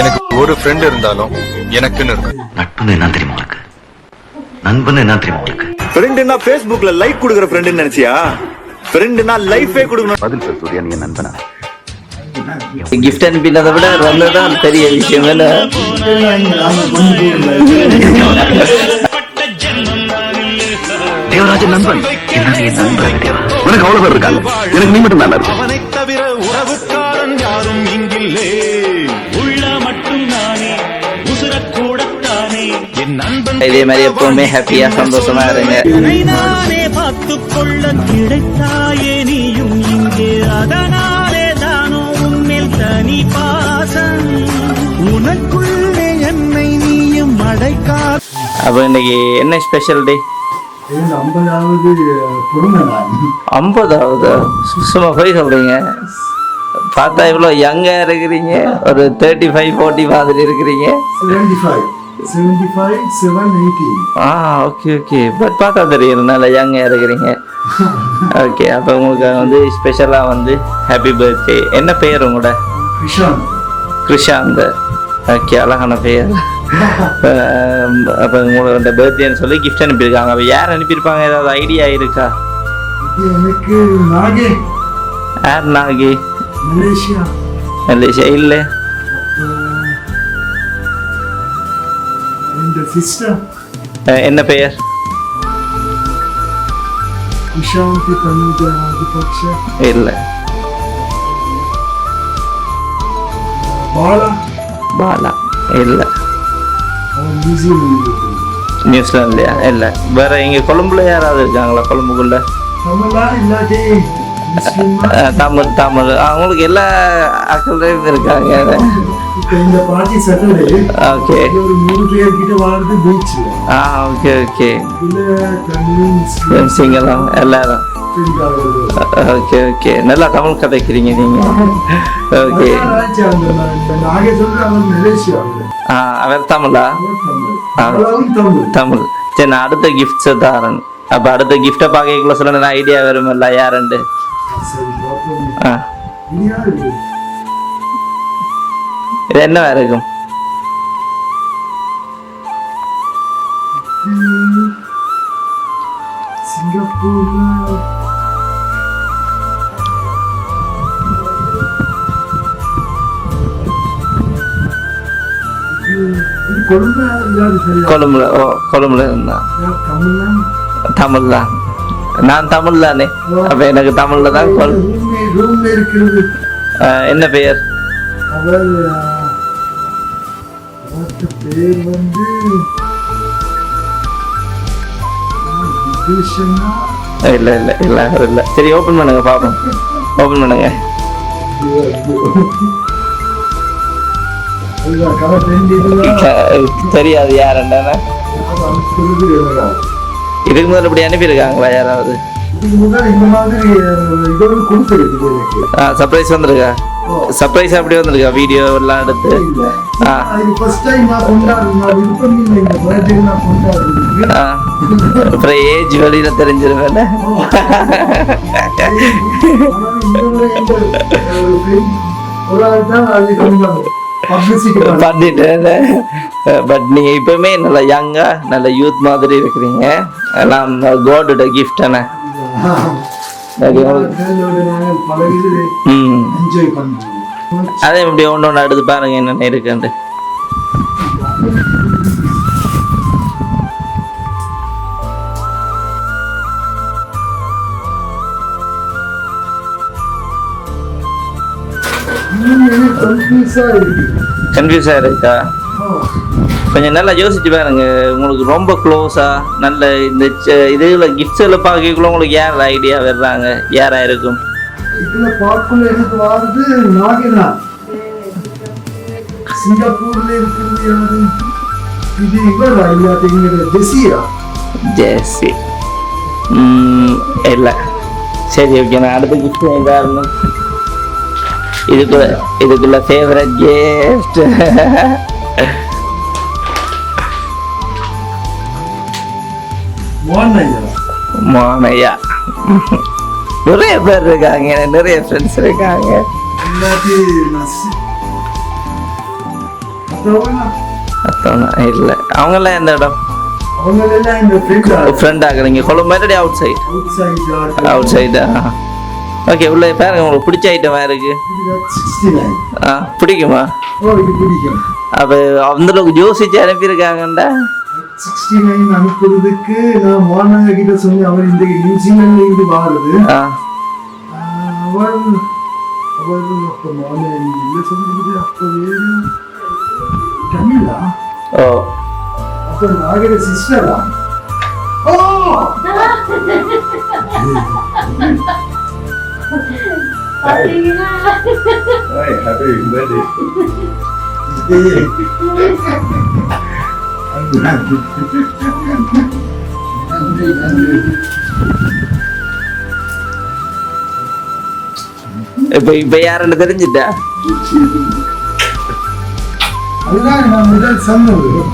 எனக்கு ஒரு ஃப்ரெண்ட் இருந்தாலும் எனக்குன்னு இருக்கும். நட்புன்னு என்ன தெரியுமா உனக்கு? நண்பன் என்ன தெரியுமா உனக்கு? ஃப்ரெண்டுனா Facebookல லைக் கொடுக்குற ஃப்ரெண்டுன்னு நினைச்சியா? ஃப்ரெண்டுனா லைஃபே கொடுக்கணும். பதில் சொல் சூர்யா நீ நண்பனா? கிஃப்ட் அனுப்பினதை விட வந்ததான் பெரிய விஷயம் என்ன தேவராஜன் நண்பன். என்ன என் நண்பன் தேவா? உனக்கு அவ்வளவு இருக்காங்க. எனக்கு நீ மட்டும் நல்லா இருக்கு இதே மாதிரி எப்பவுமே ஹாப்பியா சந்தோஷமா இருங்க. கிடைத்தாயே நீயும் இங்கே. அதனாலே தானோ உன்மேல் தனி பாசம். உனக்குள்ளே என்னை நீயும் அடைக்கா அப்ப இன்னைக்கு என்ன ஸ்பெஷல் டே இது ஐம்பதாவது சும்மா போய் சொல்றீங்க. பார்த்தா இவ்வளோ யங்கா இருக்கிறீங்க. ஒரு தேர்ட்டி ஃபைவ் ஃபோர்ட்டி மாதிரி இருக்கிறீங்க. ஆ ஓகே ஓகே பட் பார்த்தா தெரியும் நல்லா யங்கா இருக்கிறீங்க. ஓகே அப்போ உங்களுக்கு வந்து ஸ்பெஷலாக வந்து ஹாப்பி பர்த்டே என்ன பெயர் உங்களோட? கிருஷாந்த் கிருஷாந்த். ஓகே அழகான பெயர். அப்போ உங்களோட பர்த்டேன்னு சொல்லி கிஃப்ட் அனுப்பியிருக்காங்க. அப்போ யார் அனுப்பியிருப்பாங்க? ஏதாவது ஐடியா இருக்கா? எனக்கு நாகே. யார் நாகி? மலேசியா. மலேசியா. இல்லை. இந்த அஹ் என்ன பெயர்? கிருஷாந்தி தனுஜ ராஜபக்ஷ இல்லை. பாலா பாலா இல்லை. நியூசிலாந்து நியூசிலாந்துலையா இல்லை. வேற இங்கே கொழும்புல யாராவது இருக்காங்களா கொழும்புக்குள்ள? தமிழா இல்லாட்டி தமிழ் தமிழ். அவங்களுக்கு எல்லா ஆட்களையும் இருக்காங்க. இந்த பார்ட்டி சாட்டர்டே ஓகே ஒரு நூறு பேர் கிட்ட வாழ்றது பீச்சில் ஆ ஓகே ஓகே சிங்களம் எல்லாரும். ஓகே ஓகே நல்லா தமிழ் கதைக்கிறீங்க நீங்கள் ஓகே ஆ அவர் தமிழா? தமிழ். சரி நான் அடுத்த கிஃப்ட்ஸை தாரேன். அப்போ அடுத்த கிஃப்டை பார்க்கக்குள்ள சொல்ல ஐடியா யாருண்டு சரி பார்ப்போம் ஆ இது யாரு இது என்னவா இருக்கும் இது சிங்கப்பூர்ல இது இது கொழும்பு யாரு சரியா கொழும்புல ஓ கொழும்புல இருந்தான் யார் தமிழ்னா தமிழ் தான் நான் தமிழ் தானே அப்போ எனக்கு தமிழில் தான் கொல் என்ன பெயர்? இல்லை இல்லை இல்லை இல்லை. சரி ஓப்பன் பண்ணுங்க பார்ப்போம் ஓப்பன் பண்ணுங்க. தெரியாது அனுப்புறது எவ்வளவு? இதுக்கு முதல்ல இப்படி அனுப்பியிருக்காங்களா யாராவது. சர்ப்ரைஸ் வந்திருக்கா? சர்ப்ரைஸ் அப்படி வந்திருக்கா வீடியோ எல்லாம் எடுத்து? அப்புறம் ஏஜ் வெளியில தெரிஞ்சிருவேன். பண்ணிட்டேன். பட் நீங்க இப்பவுமே நல்லா யங்கா நல்ல யூத் மாதிரி இருக்கிறீங்க. எல்லாம் கோடோட கிஃப்ட் தானே அதே இப்படி ஒன்று ஒன்று எடுத்து பாருங்க என்னென்ன இருக்குன்ட்டு கன்ஃபியூஸாக இருக்கு. கொஞ்சம் நல்லா யோசிச்சு பாருங்க. உங்களுக்கு ரொம்ப க்ளோஸா நல்ல இந்த இதுல கிஃப்ட்ஸ்ல பார்க்கக்குள்ள உங்களுக்கு யார் ஐடியா வர்றாங்க? யாரா இருக்கும்? இதுல பார்க்கல எனக்கு வாருது நாகினா. சிங்கப்பூர்ல இருக்கிறது யாரு? இது இவர்? இல்லாட்டிங்கிற ஜெசியா? ஜெஸ்ஸி ம், இல்ல. சரி ஓகே நான் அடுத்த கிஃப்ட் ஏதாவது இதுக்குள்ள இதுக்குள்ள ஃபேவரட் கிஃப்ட் மோனையா. நிறைய பேர் இருக்காங்க நிறைய ஃப்ரெண்ட்ஸ் இருக்காங்க. இல்லை. அவங்கெல்லாம் எந்த இடம்? ஃப்ரெண்ட் ஆகுறீங்க. கொழும்பு மாதிரி outside outside okay உள்ள பாருங்க உங்களுக்கு பிடிச்ச ஐட்டமா இருக்கு. ஆ பிடிக்குமா. அப்போ அந்த அளவுக்கு யோசிச்சு அனுப்பியிருக்காங்கண்டா. சிக்ஸ்டி நைன் அனுப்புறதுக்கு நான் மோனாங்க கிட்ட சொன்னேன் அவர் இந்த நியூசிலாந்துல இருந்து வாருது அவர் அவர் அப்ப மோன இல்ல சொல்லுது அப்ப வேறு தமிழா ஓ அப்ப நாகர சிஸ்டரா ஓ நன்றி நன்றி இப்போ இப்போ யாருன்னு தெரிஞ்சுட்டா?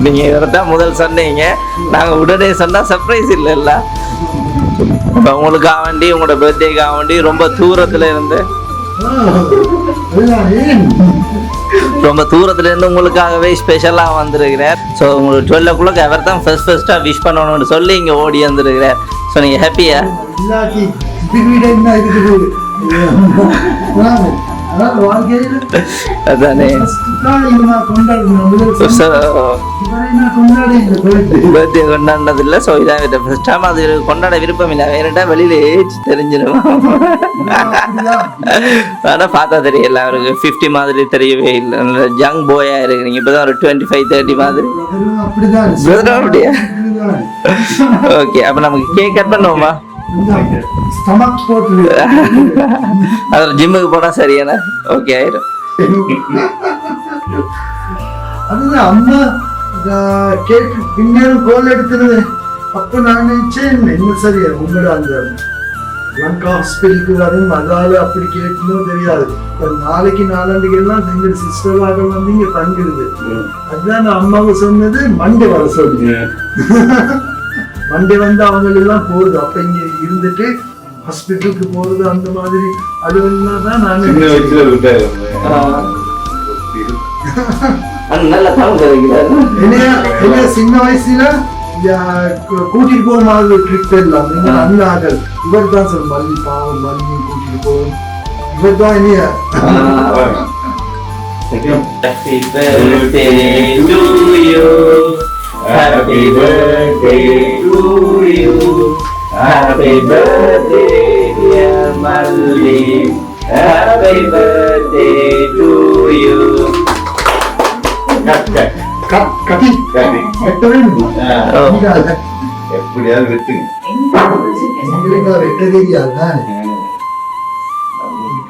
நீங்க இவரைத்தான் முதல் சொன்னீங்க. நாங்க உடனே சொன்னா சர்ப்ரைஸ் இல்லைல்ல. இப்போ உங்களுக்காக வேண்டி உங்களோட பர்த்டேக்காக வேண்டி ரொம்ப தூரத்துல இருந்து ரொம்ப தூரத்துல இருந்து உங்களுக்காகவே ஸ்பெஷலாக வந்திருக்கிறார். ஸோ உங்களுக்கு டுவெல் ஓ கிளாக் அவர் தான் ஃபர்ஸ்ட் ஃபர்ஸ்ட்டாக விஷ் பண்ணணும்னு சொல்லி இங்கே ஓடி வந்திருக்கிறார். ஸோ நீங்கள் ஹாப்பியா அதான். பர்த்டே கொண்டாடினது இல்லை ஸோ இதான் ஃபர்ஸ்ட் டைம் அது கொண்டாட விருப்பம் இல்லை. வேறுட்டா வெளியில ஏஜ் தெரிஞ்சிடும். ஆனால் பார்த்தா தெரியல. அவருக்கு ஃபிஃப்டி மாதிரி தெரியவே இல்லை. யங் போயா இருக்கிறீங்க இப்போ தான் ஒரு டுவெண்ட்டி ஃபைவ் தேர்ட்டி மாதிரி அப்படியா? ஓகே அப்போ நமக்கு கேக் கட் பண்ணுவோமா? Stomach போட்டு அதில் ஜிம்முக்கு போனால் சரியானே? ஓகே ஆயிரும். அதுதான் அம்மா கேக்கு பின்னரும் கோல் எடுத்துருது அப்ப நான் நினைச்சேன் என்ன சரியா உங்களோட அந்த லங்கா ஹாஸ்பிட்டலுக்கு வரும் அதால அப்படி கேட்கணும் தெரியாது. இப்ப நாளைக்கு நாளாண்டுக்கு எல்லாம் எங்க சிஸ்டராக வந்து இங்க தங்கிடுது. அதுதான் அம்மாவை சொன்னது மண்டே வர சொல்லி. மண்டே வந்து அவங்க எல்லாம் போகுது. அப்ப இங்க இருந்துட்டு ஹாஸ்பிட்டலுக்கு போறது அந்த மாதிரி. அது தான் நான் கிடைக்கிறாரு என்னைய என்னைய சின்ன வயசுல கூட்டிட்டு போற மாதிரி ட்ரிப் எல்லாம் நீங்க அந்த ஆகல் இவர் தான் சார் மல்லி பாவம் மல்லி கூட்டிட்டு போவோம் இவர் தான் என்னைய Happy birthday to you. Happy birthday to you. Happy birthday, dear Malli. Happy birthday to you. எப்படியாவது வெட்டுங்க வெட்ட தெரியாது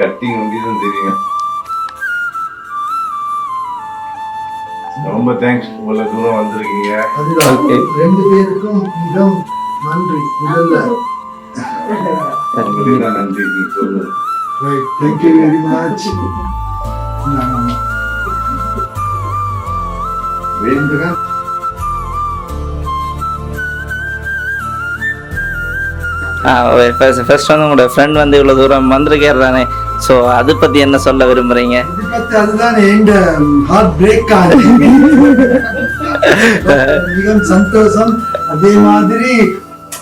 கட்டிங் ஒண்டிதான் தெரியும் ரொம்ப தேங்க்ஸ் இவ்வளவு தூரம் வந்திருக்கீங்க. ரெண்டு பேருக்கும் மிகவும் நன்றி. முதல்ல. நன்றி right thank you very much வேண்டுக. First first வந்து உங்களோட ஃப்ரெண்ட் வந்து இவ்வளோ தூரம் வந்திருக்காரு தானே. ஸோ அதை பற்றி என்ன சொல்ல விரும்புகிறீங்க அதுதான் எங்க ஹார்ட் பிரேக் மிகவும் சந்தோஷம். அதே மாதிரி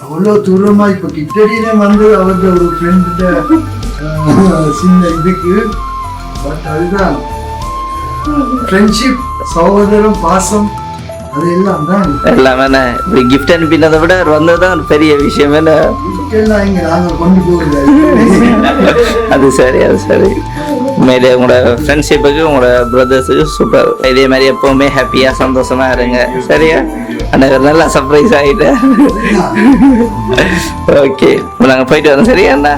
அவ்வளோ தூரமா இப்ப கிட்டடியில வந்து அவരുടെ ஒரு ஃப்ரெண்ட சின்ன இதுக்கு. பட் அதுதான் ஃப்ரெண்ட்ஷிப் சகோதரம் பாசம். அது எல்லாம் தான். எல்லாமே இப்படி கிஃப்ட் அனுப்பினதை விட அவர் வந்தது தான் ஒரு பெரிய விஷயம் என்ன அது சரி அது சரி. உண்மையிலே உங்களோட ஃப்ரெண்ட்ஷிப்புக்கு உங்களோட பிரதர்ஸுக்கு சூப்பர் இதே மாதிரி எப்பவுமே ஹாப்பியாக சந்தோஷமா இருங்க. சரியா? அன்னைக்கு நல்லா சர்ப்ரைஸ் ஆகிட்டு ஓகே நாங்கள் போயிட்டு வரோம். சரியா அண்ணா?